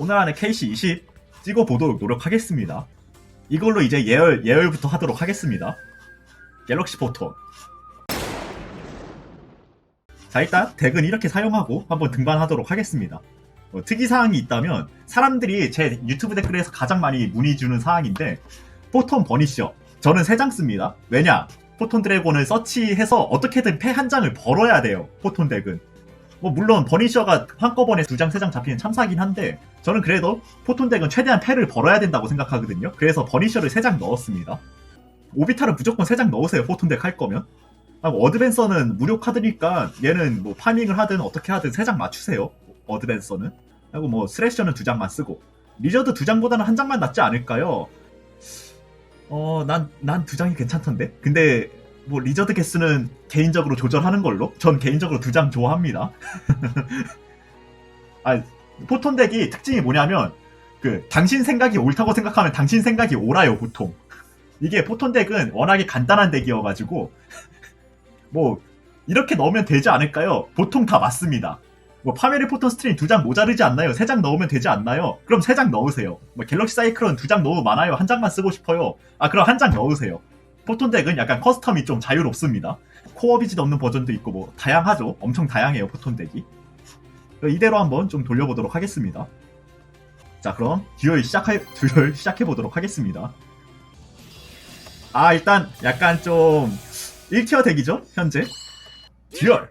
오늘 안에 KC 20 찍어보도록 노력하겠습니다. 이걸로 이제 예열, 예열부터 하도록 하겠습니다. 갤럭시 포톤. 자, 일단 덱은 이렇게 사용하고 한번 등반하도록 하겠습니다. 어, 특이사항이 있다면 사람들이 제 유튜브 댓글에서 가장 많이 문의 주는 사항인데 포톤 버니셔. 저는 3장 씁니다. 왜냐? 포톤 드래곤을 서치해서 어떻게든 패 한 장을 벌어야 돼요. 포톤 덱은. 뭐 물론 버니셔가 한꺼번에 두 장, 세 장 잡히는 참사긴 한데 저는 그래도 포톤 덱은 최대한 패를 벌어야 된다고 생각하거든요. 그래서 버니셔를 세 장 넣었습니다. 오비탈은 무조건 세 장 넣으세요. 포톤 덱 할 거면. 아, 뭐 어드밴서는 무료 카드니까 얘는 뭐 파밍을 하든 어떻게 하든 세 장 맞추세요. 어드밴서는. 하고 뭐 스레셔는 두 장만 쓰고 리저드 두 장보다는 한 장만 낫지 않을까요? 어, 난, 난 두 장이 괜찮던데? 근데, 뭐, 리저드 개수는 개인적으로 조절하는 걸로? 전 개인적으로 두 장 좋아합니다. 아, 포톤 덱이 특징이 뭐냐면, 그, 당신 생각이 옳다고 생각하면 당신 생각이 옳아요, 보통. 이게 포톤 덱은 워낙에 간단한 덱이어가지고, 뭐, 이렇게 넣으면 되지 않을까요? 보통 다 맞습니다. 뭐 파메리 포톤 스트림 두장 모자르지 않나요? 세 장 넣으면 되지 않나요? 그럼 세 장 넣으세요. 뭐 갤럭시 사이클론 두장 너무 많아요. 한 장만 쓰고 싶어요. 아 그럼 한 장 넣으세요. 포톤 덱은 약간 커스텀이 좀 자유롭습니다. 코어 비지 없는 버전도 있고 뭐 다양하죠. 엄청 다양해요 포톤 덱이. 이대로 한번 좀 돌려보도록 하겠습니다. 자 그럼 듀얼 시작해 듀얼 시작해 보도록 하겠습니다. 아 일단 약간 좀 1티어 덱이죠 현재 듀얼.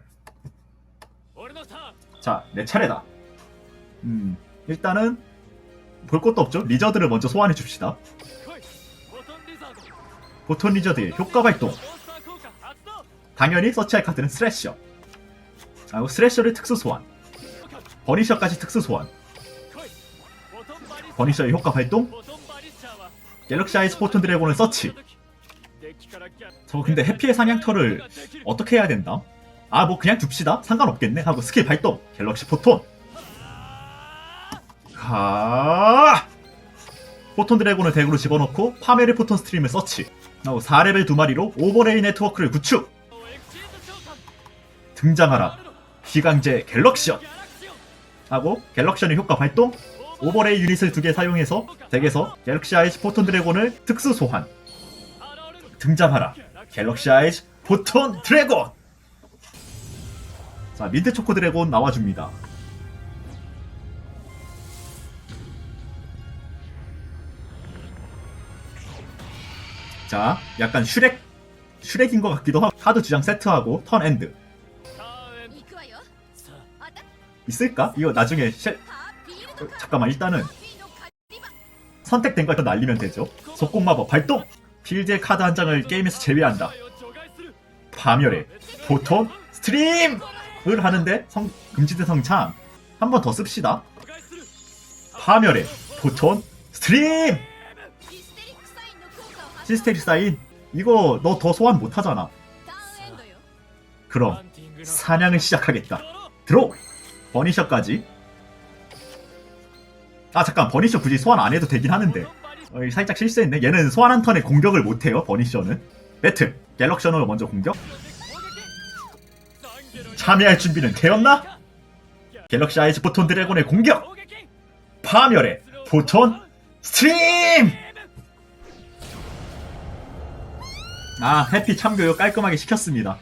자내 차례다. 음 일단은 볼 것도 없죠. 리저드를 먼저 소환해 줍시다. 보톤 리저드의 효과 발동. 당연히 서치할 카드는 스레셔. 아, 그리고 스레셔를 특수 소환. 버니셔까지 특수 소환. 버니셔의 효과 발동? 갤럭시 아이스 포톤 드래곤을 서치. 저 근데 해피의 상향터를 어떻게 해야 된다? 아 뭐 그냥 줍시다. 상관없겠네 하고 스킬 발동. 갤럭시 포톤. 가 포톤 드래곤을 덱으로 집어넣고 파메르 포톤 스트림을 서치. 어, 4레벨 두 마리로 오버레이 네트워크를 구축! 등장하라! 기강제 갤럭시언! 하고 갤럭시언의 효과 발동! 오버레이 유닛을 두 개 사용해서 덱에서 갤럭시 아이즈 포톤 드래곤을 특수 소환! 등장하라! 갤럭시 아이즈 포톤 드래곤! 자, 민트 초코 드래곤 나와줍니다. 자, 약간 슈렉 슈렉인 것 같기도 하고 카드 주장 세트하고 턴 엔드. 있을까? 이거 나중에 쉘 어, 잠깐만 일단은 선택된 걸 더 날리면 되죠. 속공마법 발동! 필드의 카드 한 장을 게임에서 제외한다. 파멸해 보통 스트림을 하는데 성, 금지된 성창. 한 번 더 씁시다. 파멸해 보통 스트림! 시스테리 사인? 이거 너 더 소환 못하잖아. 그럼 사냥을 시작하겠다. 드로 버니셔까지. 아 잠깐. 버니셔 굳이 소환 안 해도 되긴 하는데. 어, 살짝 실수했네. 얘는 소환 한 턴에 공격을 못해요 버니셔는. 배틀 갤럭셔널 먼저 공격. 참여할 준비는 되었나? 갤럭시 아이즈 포톤 드래곤의 공격! 파멸의 포톤 스트림! 아, 해피 참교육 깔끔하게 시켰습니다.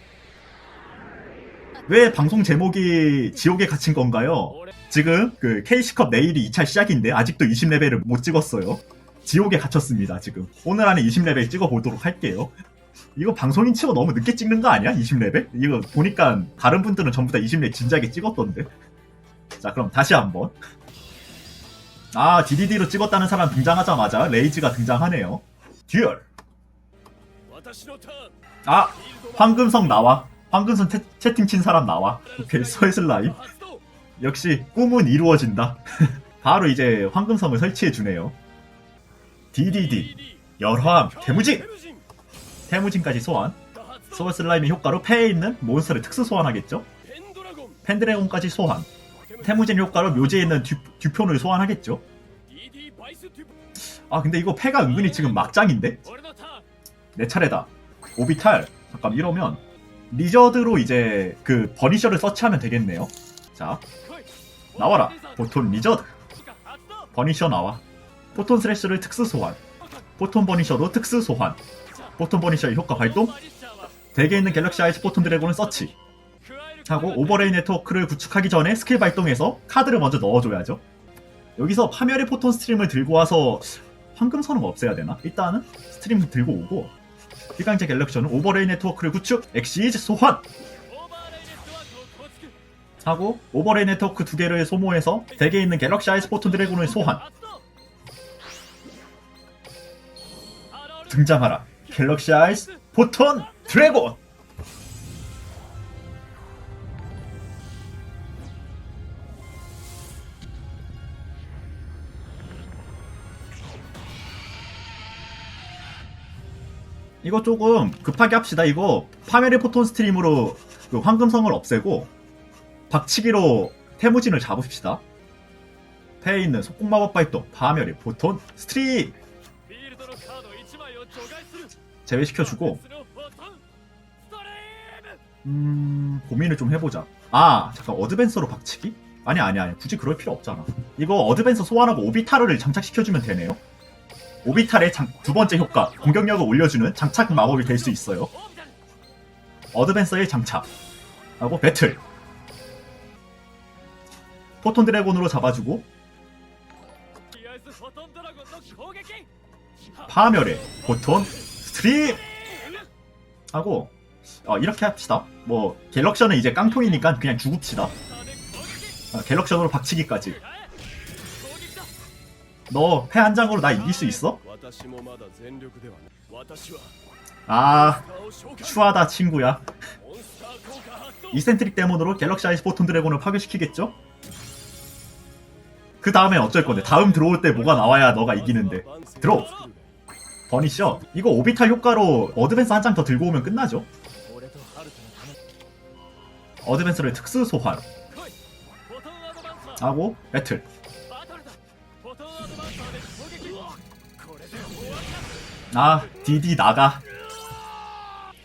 왜 방송 제목이 지옥에 갇힌 건가요? 俺 지금 그 K시컵 내일이 2차 시작인데 아직도 20레벨을 못 찍었어요. 지옥에 갇혔습니다, 지금. 오늘 안에 20레벨 찍어보도록 할게요. 이거 방송인 치고 너무 늦게 찍는 거 아니야? 20레벨? 이거 보니까 다른 분들은 전부 다 20레벨 진작에 찍었던데. 자, 그럼 다시 한번. 아, DDD로 찍었다는 사람 등장하자마자 레이즈가 등장하네요. 듀얼. 아! 황금성 나와. 황금성 채, 팅친 사람 나와. 오케이, 서슬라임 역시 꿈은 이루어진다. 바로 이제 황금성을 설치해주네요. DDD, 열화암, 대무진! 대무진까지 소환. 소울슬라임의 효과로 폐에 있는 몬스터를 특수 소환하겠죠? 팬드래곤까지 소환. 태무진 효과로 묘지에 있는 듀, 듀폰을 소환하겠죠? 아 근데 이거 폐가 은근히 지금 막장인데? 내 차례다. 오비탈. 잠깐 이러면 리저드로 이제 그 버니셔를 서치하면 되겠네요. 자, 나와라. 보톤 리저드. 버니셔 나와. 포톤 스레시를 특수 소환. 포톤 버니셔도 특수 소환. 포톤 버니셔의 효과 발동. 대개 있는 갤럭시 아이스 포톤 드래곤을 서치. 하고 오버레이 네트워크를 구축하기 전에 스킬 발동해서 카드를 먼저 넣어줘야죠. 여기서 파멸의 포톤 스트림을 들고 와서 황금 선은 없애야 되나? 일단은 스트림 들고 오고 기간제 갤럭션은 오버레이 네트워크를 구축, 엑시즈 소환! 하고 오버레이 네트워크 두 개를 소모해서 덱에 있는 갤럭시 아이 스포톤 드래곤을 소환! 등장하라! 갤럭시 아이스 포톤 드래곤! 이거 조금 급하게 합시다. 이거 파메리 포톤 스트림으로 그 황금성을 없애고 박치기로 태무진을 잡읍시다. 패에 있는 속공마법 바이토 파메리 포톤 스트림 제외시켜주고 음 고민을 좀 해보자. 아 잠깐 어드밴서로 박치기? 아니 아니 아니 굳이 그럴 필요 없잖아. 이거 어드밴서 소환하고 오비타르를 장착시켜주면 되네요. 오비탈의 장, 두 번째 효과, 공격력을 올려주는 장착 마법이 될 수 있어요. 어드밴서의 장착. 하고 배틀. 포톤 드래곤으로 잡아주고 파멸의 보톤 스트림 하고 어, 이렇게 합시다. 뭐 갤럭션은 이제 깡통이니까 그냥 죽읍시다. 어, 갤럭션으로 박치기까지. 너 패 한 장으로 나 이길 수 있어? 아 추하다 친구야 이센트릭 데몬으로 갤럭시 아이스 포톤 드래곤을 파괴시키겠죠? 그 다음에 어쩔 건데 다음 들어올 때 뭐가 나와야 너가 이기는데 들어! 버니셔 이거 오비탈 효과로 어드밴스 한 장 더 들고 오면 끝나죠? 어드밴스를 특수 소환 하고 배틀 아 디디 나가.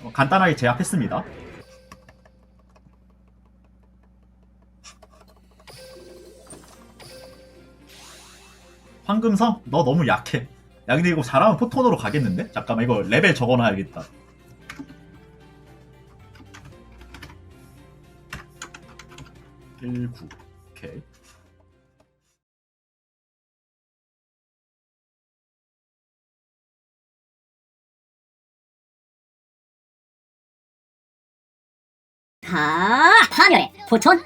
어, 간단하게 제압했습니다. 황금성 너 너무 약해. 야 근데 이거 잘하면 포톤으로 가겠는데? 잠깐만 이거 레벨 적어놔야겠다. (19) 오케이 자, 파멸의 포톤